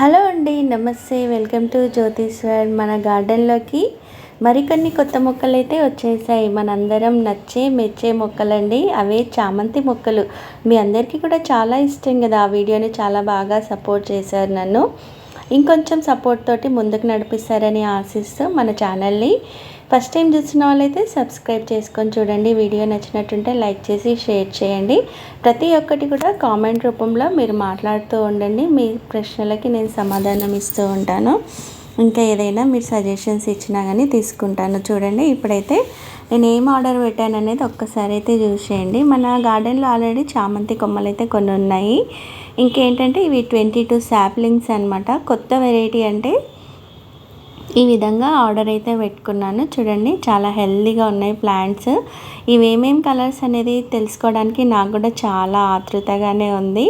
Hello అండి నమస్తే. Welcome to జ్యోతిష్వర్ మన గార్డెన్లోకి. మరికొన్ని కొత్త మొక్కలు అయితే వచ్చేసాయి. మనందరం నచ్చే మెచ్చే మొక్కలండి. అవే చామంతి మొక్కలు. మీ అందరికీ కూడా చాలా ఇష్టం కదా. ఆ వీడియోని చాలా బాగా సపోర్ట్ చేశారు నన్ను. ఇంకొంచెం సపోర్ట్ తోటి ముందుకు నడిపిస్తారని ఆశిస్తూ మన ఛానల్ని ఫస్ట్ టైం చూసిన వాళ్ళైతే సబ్స్క్రైబ్ చేసుకొని చూడండి. వీడియో నచ్చినట్టుంటే లైక్ చేసి షేర్ చేయండి. ప్రతి ఒక్కటి కూడా కామెంట్ రూపంలో మీరు మాట్లాడుతూ ఉండండి. మీ ప్రశ్నలకి నేను సమాధానం ఇస్తూ ఉంటాను. ఇంకా ఏదైనా మీరు సజెషన్స్ ఇచ్చినా కానీ తీసుకుంటాను. చూడండి ఇప్పుడైతే నేను ఏం ఆర్డర్ పెట్టాను అనేది ఒక్కసారి అయితే చూసేయండి మన గార్డెన్లో ఆల్రెడీ చామంతి కొమ్మలు అయితే కొన్ని ఉన్నాయి. ఇంకేంటంటే ఇవి ట్వంటీ టూ శాప్లింగ్స్ అనమాట కొత్త వెరైటీ అంటే ఈ విధంగా ఆర్డర్ అయితే పెట్టుకున్నాను. చూడండి చాలా హెల్దీగా ఉన్నాయి ప్లాంట్స్. ఇవేమేం కలర్స్ అనేది తెలుసుకోవడానికి నాకు కూడా చాలా ఆతృతగానే ఉంది.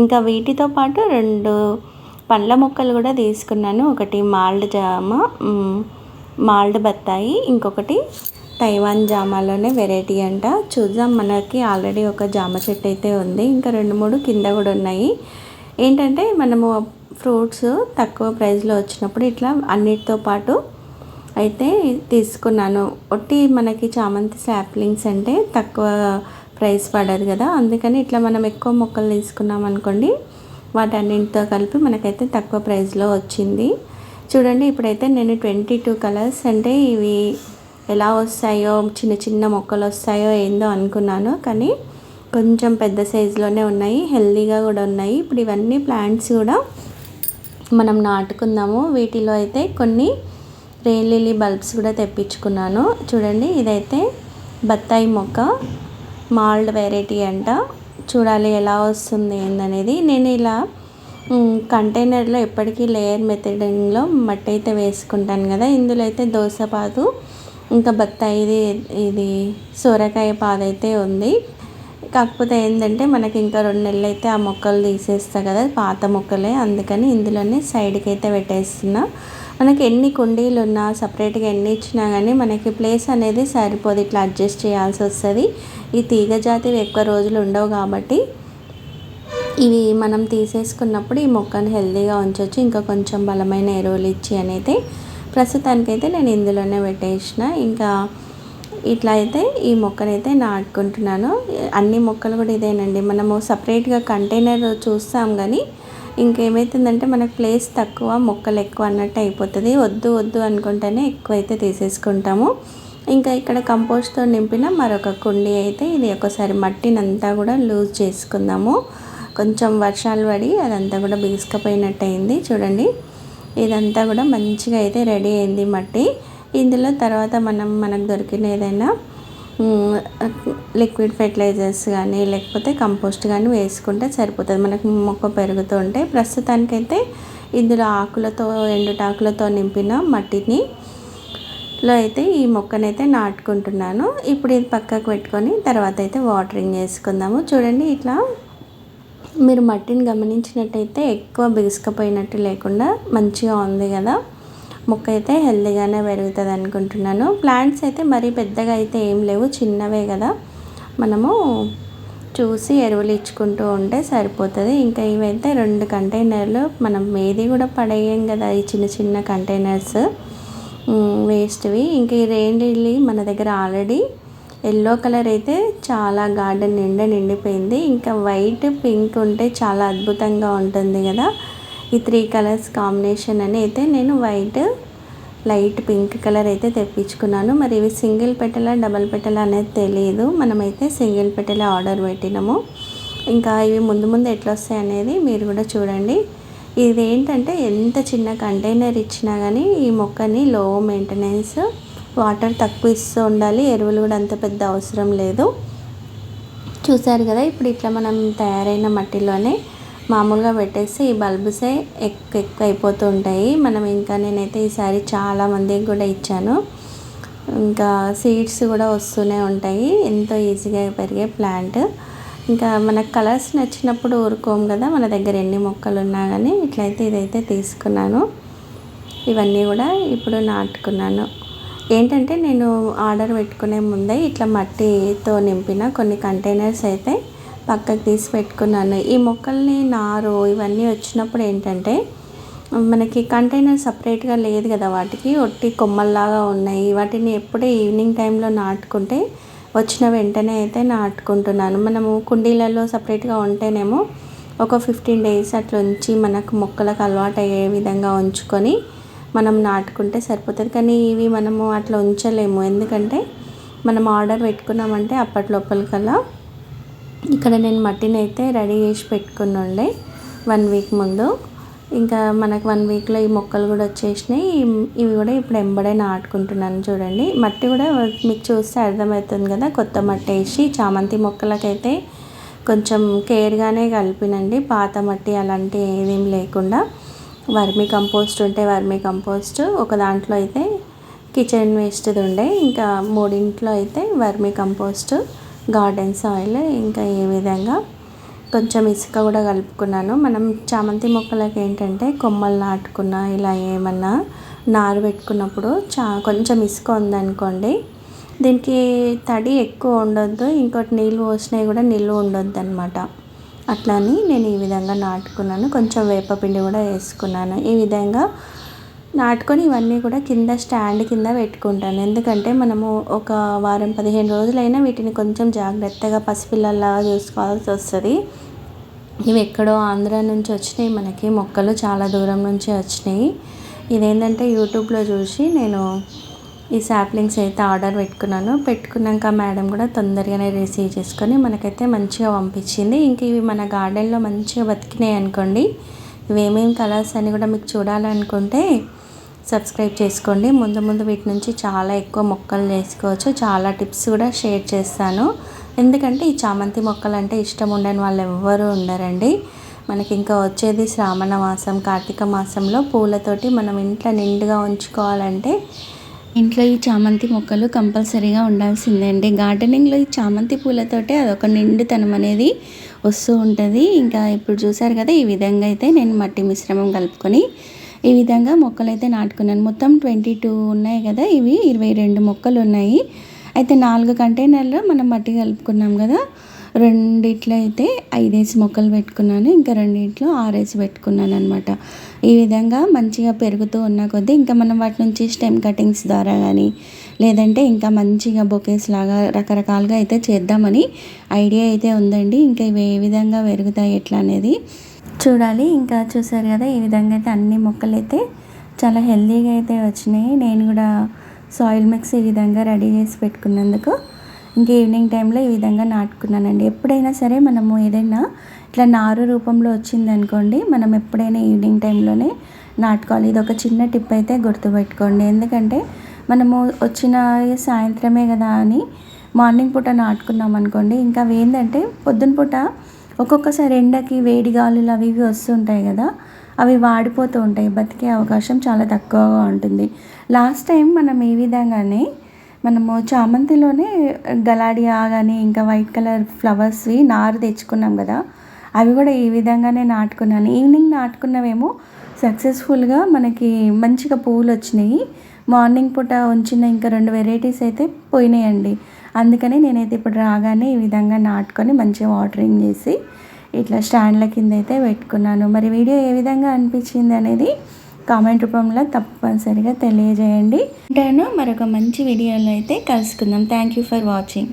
ఇంకా వీటితో పాటు రెండు పండ్ల మొక్కలు కూడా తీసుకున్నాను. ఒకటి మాల్డ్ జామ మాల్డ్ బత్తాయి ఇంకొకటి తైవాన్ జామాలోనే వెరైటీ అంట. చూద్దాం మనకి ఆల్రెడీ ఒక జామ చెట్టు అయితే ఉంది. ఇంకా రెండు మూడు కింద కూడా ఉన్నాయి. ఏంటంటే మనము ఫ్రూట్స్ తక్కువ ప్రైస్లో వచ్చినప్పుడు ఇట్లా అన్నిటితో పాటు అయితే తీసుకున్నాను. ఒట్టి మనకి చామంతి శాప్లింగ్స్ అంటే తక్కువ ప్రైస్ పడదు కదా. అందుకని ఇట్లా మనం ఎక్కువ మొక్కలు తీసుకున్నాం అనుకోండి వాటన్నింటితో కలిపి మనకైతే తక్కువ ప్రైస్లో వచ్చింది. చూడండి ఇప్పుడైతే నేను ట్వంటీ టూ కలర్స్ అంటే ఇవి ఎలా వస్తాయో చిన్న చిన్న మొక్కలు వస్తాయో ఏందో అనుకున్నాను. కానీ కొంచెం పెద్ద సైజులోనే ఉన్నాయి హెల్దీగా కూడా ఉన్నాయి. ఇప్పుడు ఇవన్నీ ప్లాంట్స్ కూడా మనం నాటుకుందాము. వీటిలో అయితే కొన్ని రెయిన్ లిలీ బల్బ్స్ కూడా తెప్పించుకున్నాను. చూడండి ఇదైతే బత్తాయి మొక్క మాల్డ్ వెరైటీ అంట. చూడాలి ఎలా వస్తుంది ఏందనేది. నేను ఇలా కంటైనర్లో ఎప్పటికీ లేయర్ మెథడింగ్లో మట్టి అయితే వేసుకుంటాను కదా. ఇందులో అయితే దోసపాదు ఇంకా బత్తాయి ఇది ఇది సొరకాయ పాదైతే ఉంది. కాకపోతే ఏంటంటే మనకి ఇంకా రెండు నెలలు అయితే ఆ మొక్కలు తీసేస్తా కదా పాత మొక్కలే. అందుకని ఇందులోనే సైడ్కి అయితే పెట్టేస్తున్నా. మనకి ఎన్ని కుండీలు ఉన్నా సపరేట్గా ఎన్ని ఇచ్చినా కానీ మనకి ప్లేస్ అనేది సరిపోదు. ఇట్లా అడ్జస్ట్ చేయాల్సి వస్తుంది. ఈ తీగ జాతివి ఎక్కువ రోజులు ఉండవు కాబట్టి ఇవి మనం తీసేసుకున్నప్పుడు ఈ మొక్కను హెల్తీగా ఉంచవచ్చు ఇంకా కొంచెం బలమైన ఎరువులు ఇచ్చి అనేది ప్రస్తుతానికైతే నేను ఇందులోనే పెట్టేసిన. ఇంకా ఇట్లా అయితే ఈ మొక్కనైతే నాటుకుంటున్నాను. అన్ని మొక్కలు కూడా ఇదేనండి. మనము సపరేట్గా కంటైనర్ చూస్తాం కానీ ఇంకేమవుతుందంటే మనకు ప్లేస్ తక్కువ మొక్కలు ఎక్కువ అన్నట్టు అయిపోతుంది. వద్దు వద్దు అనుకుంటేనే ఎక్కువ అయితే తీసేసుకుంటాము. ఇంకా ఇక్కడ కంపోస్ట్తో నింపిన మరొక కుండీ అయితే ఇది ఒకసారి మట్టినంతా కూడా లూజ్ చేసుకుందాము. కొంచెం వర్షాలు పడి అదంతా కూడా బిగుసుకపోయినట్టు అయింది చూడండి ఇదంతా కూడా మంచిగా అయితే రెడీ అయింది మట్టి. ఇందులో తర్వాత మనం మనకు దొరికిన ఏదైనా లిక్విడ్ ఫెర్టిలైజర్స్ కానీ లేకపోతే కంపోస్ట్ కానీ వేసుకుంటే సరిపోతుంది. మనకు మొక్క పెరుగుతూ ఉంటే ప్రస్తుతానికైతే ఇందులో ఆకులతో ఎండుటాకులతో నింపిన మట్టిని లో అయితే ఈ మొక్కనైతే నాటుకుంటున్నాను. ఇప్పుడు ఇది పక్కకు పెట్టుకొని తర్వాత అయితే వాటరింగ్ చేసుకుందాము. చూడండి ఇట్లా మీరు మట్టిని గమనించినట్టయితే ఎక్కువ బిగుసుకపోయినట్టు లేకుండా మంచిగా ఉంది కదా. మొక్క అయితే హెల్దీగానే పెరుగుతుంది అనుకుంటున్నాను ప్లాంట్స్ అయితే మరీ పెద్దగా అయితే ఏం లేవు చిన్నవే కదా. మనము చూసి ఎరువులు ఇచ్చుకుంటూ ఉంటే సరిపోతుంది. ఇంకా ఇవైతే రెండు కంటైనర్లు మనం ఏది కూడా పడేయం కదా ఈ చిన్న చిన్న కంటైనర్స్. వేస్ట్వి. ఇంక ఈ రెయిన్ లిల్లీ మన దగ్గర ఆల్రెడీ ఎల్లో కలర్ అయితే చాలా గార్డెన్ నిండా నిండిపోయింది. ఇంకా వైట్ పింక్ ఉంటే చాలా అద్భుతంగా ఉంటుంది కదా. ఈ త్రీ కలర్స్ కాంబినేషన్ అని అయితే నేను వైట్ లైట్ పింక్ కలర్ అయితే తెప్పించుకున్నాను. మరి ఇవి సింగిల్ పెట్టెలా డబల్ పెట్టెలా అనేది తెలియదు మనమైతే సింగిల్ పెట్టెలా ఆర్డర్ పెట్టినాము. ఇంకా ఇవి ముందు ముందు ఎట్లా వస్తాయి అనేది మీరు కూడా చూడండి. ఇది ఏంటంటే ఎంత చిన్న కంటైనర్ ఇచ్చినా కానీ ఈ మొక్కని లో మెయింటెనెన్స్ వాటర్ తక్కువ ఇస్తూ ఉండాలి. ఎరువులు కూడా అంత పెద్ద అవసరం లేదు. చూసారు కదా ఇప్పుడు ఇట్లా మనం తయారైన మట్టిలోనే మామూలుగా పెట్టేసి ఈ బల్బ్సే ఎక్కువ ఎక్కువ అయిపోతూ ఉంటాయి మనం ఇంకా నేనైతే ఈసారి చాలా మందికి కూడా ఇచ్చాను. ఇంకా సీడ్స్ కూడా వస్తూనే ఉంటాయి. ఎంతో ఈజీగా పెరిగే ప్లాంట్. ఇంకా మనకు కలర్స్ నచ్చినప్పుడు ఊరుకోము కదా మన దగ్గర ఎన్ని మొక్కలు ఉన్నా కానీ ఇట్లయితే ఇదైతే తీసుకున్నాను. ఇవన్నీ కూడా ఇప్పుడు నాటుకున్నాను. ఏంటంటే నేను ఆర్డర్ పెట్టుకునే ముందే ఇట్లా మట్టితో నింపిన కొన్ని కంటైనర్స్ అయితే పక్కకు తీసి పెట్టుకున్నాను. ఈ మొక్కల్ని నారు ఇవన్నీ వచ్చినప్పుడు ఏంటంటే మనకి కంటైనర్ సపరేట్గా లేదు కదా వాటికి ఒట్టి కొమ్మల్లాగా ఉన్నాయి. వాటిని ఎప్పుడే ఈవినింగ్ టైంలో నాటుకుంటే వచ్చిన వెంటనే అయితే నాటుకుంటున్నాను. మనము కుండీలలో సపరేట్గా ఉంటేనేమో ఒక ఫిఫ్టీన్ డేస్ అట్లా ఉంచి మనకు మొక్కలకు అలవాటు అయ్యే విధంగా ఉంచుకొని మనం నాటుకుంటే సరిపోతుంది. కానీ ఇవి మనము అట్లా ఉంచలేము. ఎందుకంటే మనం ఆర్డర్ పెట్టుకున్నామంటే అప్పటి లోపలికల్లా ఇక్కడ నేను మట్టిని అయితే రెడీ చేసి పెట్టుకుని ఉండే వన్ వీక్ ముందు. ఇంకా మనకు వన్ వీక్లో ఈ మొక్కలు కూడా వచ్చేసినాయి. ఇవి కూడా ఇప్పుడు ఎంబడే నాటుకుంటున్నాను చూడండి. మట్టి కూడా మీకు చూస్తే అర్థమవుతుంది కదా కొత్త మట్టి వేసి చామంతి మొక్కలకైతే కొంచెం కేర్గానే కలిపినండి. పాత మట్టి అలాంటి ఏదేం లేకుండా. వర్మీ కంపోస్ట్ ఉంటే వర్మీ కంపోస్ట్. ఒక దాంట్లో అయితే కిచెన్ వేస్ట్ది ఉండే. ఇంకా మూడింట్లో అయితే వర్మీ కంపోస్ట్. గార్డెన్ సాయిల్ ఇంకా ఈ విధంగా కొంచెం ఇసుక కూడా కలుపుకున్నాను. మనం చామంతి మొక్కలకి ఏంటంటే కొమ్మలు నాటుకున్న ఇలా ఏమన్నా నారు పెట్టుకున్నప్పుడు చా కొంచెం ఇసుక ఉందనుకోండి దీనికి తడి ఎక్కువ ఉండొద్దు ఇంకోటి నీళ్ళు పోసినవి కూడా నిల్వ ఉండొద్దు అనమాట అట్లా అని నేను ఈ విధంగా నాటుకున్నాను. కొంచెం వేపపిండి కూడా వేసుకున్నాను. ఈ విధంగా నాటుకొని ఇవన్నీ కూడా కింద స్టాండ్ కింద పెట్టుకుంటాను. ఎందుకంటే మనము ఒక వారం పదిహేను రోజులైనా వీటిని కొంచెం జాగ్రత్తగా పసిపిల్లల్లాగా చూసుకోవాల్సి వస్తుంది. ఇవి ఎక్కడో ఆంధ్ర నుంచి వచ్చినాయి. మనకి మొక్కలు చాలా దూరం నుంచి వచ్చినాయి. ఇదేంటంటే యూట్యూబ్లో చూసి నేను ఈ శాప్లింగ్స్ అయితే ఆర్డర్ పెట్టుకున్నాను. పెట్టుకున్నాక మేడం కూడా తొందరగానే రిసీవ్ చేసుకొని మనకైతే మంచిగా పంపించింది. ఇంక ఇవి మన గార్డెన్లో మంచిగా బతికినాయి అనుకోండి. ఇవి ఏమేమి కలర్స్ అని కూడా మీకు చూడాలనుకుంటే సబ్స్క్రైబ్ చేసుకోండి. ముందు ముందు వీటి నుంచి చాలా ఎక్కువ మొక్కలు చేసుకోవచ్చు చాలా టిప్స్ కూడా షేర్ చేస్తాను. ఎందుకంటే ఈ చామంతి మొక్కలు అంటే ఇష్టం ఉండని వాళ్ళు ఎవ్వరూ ఉండరండి. మనకి ఇంకా వచ్చేది శ్రావణ మాసం కార్తీక మాసంలో పూలతోటి మనం ఇంట్లో నిండుగా ఉంచుకోవాలంటే ఇంట్లో ఈ చామంతి మొక్కలు కంపల్సరీగా ఉండాల్సిందే అండి గార్డెనింగ్లో ఈ చామంతి పూలతోటే అదొక నిండుతనం అనేది వస్తూ ఉంటుంది. ఇంకా ఇప్పుడు చూసారు కదా ఈ విధంగా అయితే నేను మట్టి మిశ్రమం కలుపుకొని ఈ విధంగా మొక్కలు అయితే నాటుకున్నాను. మొత్తం ట్వంటీ టూ ఉన్నాయి కదా ఇవి ఇరవై రెండు మొక్కలు ఉన్నాయి. అయితే నాలుగు కంటైనర్లో మనం మట్టి కలుపుకున్నాం కదా రెండిట్లో అయితే ఐదేసి మొక్కలు పెట్టుకున్నాను. ఇంకా రెండిట్లో ఆరేసి పెట్టుకున్నాను అనమాట ఈ విధంగా మంచిగా పెరుగుతూ ఉన్న కొద్దీ ఇంకా మనం వాటి నుంచి స్టెమ్ కటింగ్స్ ద్వారా కానీ లేదంటే ఇంకా మంచిగా బొకేస్ లాగా రకరకాలుగా అయితే చేద్దామని ఐడియా అయితే ఉందండి. ఇంకా ఇవి ఏ విధంగా పెరుగుతాయి ఎట్లా అనేది చూడాలి. ఇంకా చూసారు కదా ఈ విధంగా అయితే అన్ని మొక్కలు అయితే చాలా హెల్తీగా అయితే వచ్చినాయి. నేను కూడా సాయిల్ మిక్స్ ఈ విధంగా రెడీ చేసి పెట్టుకున్నందుకు ఇంక ఈవినింగ్ టైంలో ఈ విధంగా నాటుకున్నానండి. ఎప్పుడైనా సరే మనము ఏదైనా ఇట్లా నారు రూపంలో వచ్చిందనుకోండి మనం ఎప్పుడైనా ఈవినింగ్ టైంలోనే నాటుకోవాలి. ఇది ఒక చిన్న టిప్ అయితే గుర్తుపెట్టుకోండి. ఎందుకంటే మనము వచ్చిన సాయంత్రమే కదా అని మార్నింగ్ పూట నాటుకున్నాం అనుకోండి ఇంకా అవి ఏంటంటే పొద్దున పూట ఒక్కొక్కసారి ఎండకి వేడి గాలులు అవి ఇవి వస్తుంటాయి కదా అవి వాడిపోతూ ఉంటాయి. బతికే అవకాశం చాలా తక్కువగా ఉంటుంది. లాస్ట్ టైం మనం ఈ విధంగానే మనము చామంతిలోనే గలాడియా కానీ ఇంకా వైట్ కలర్ ఫ్లవర్స్వి నారు తెచ్చుకున్నాం కదా అవి కూడా ఈ విధంగానే నాటుకున్నాను. ఈవినింగ్ నాటుకున్నవేమో సక్సెస్ఫుల్గా మనకి మంచిగా పువ్వులు వచ్చినాయి. మార్నింగ్ పూట ఉంచిన ఇంకా రెండు వెరైటీస్ అయితే పోయినాయండి. అందుకని నేనైతే ఇప్పుడు రాగానే ఈ విధంగా నాటుకొని మంచిగా వాటరింగ్ చేసి ఇట్లా స్టాండ్ల కింద అయితే పెట్టుకున్నాను. మరి వీడియో ఏ విధంగా అనిపించింది అనేది కామెంట్ రూపంలో తప్పనిసరిగా తెలియజేయండి. నేను మరొక మంచి వీడియోలో అయితే కలుసుకుందాం. Thank you for watching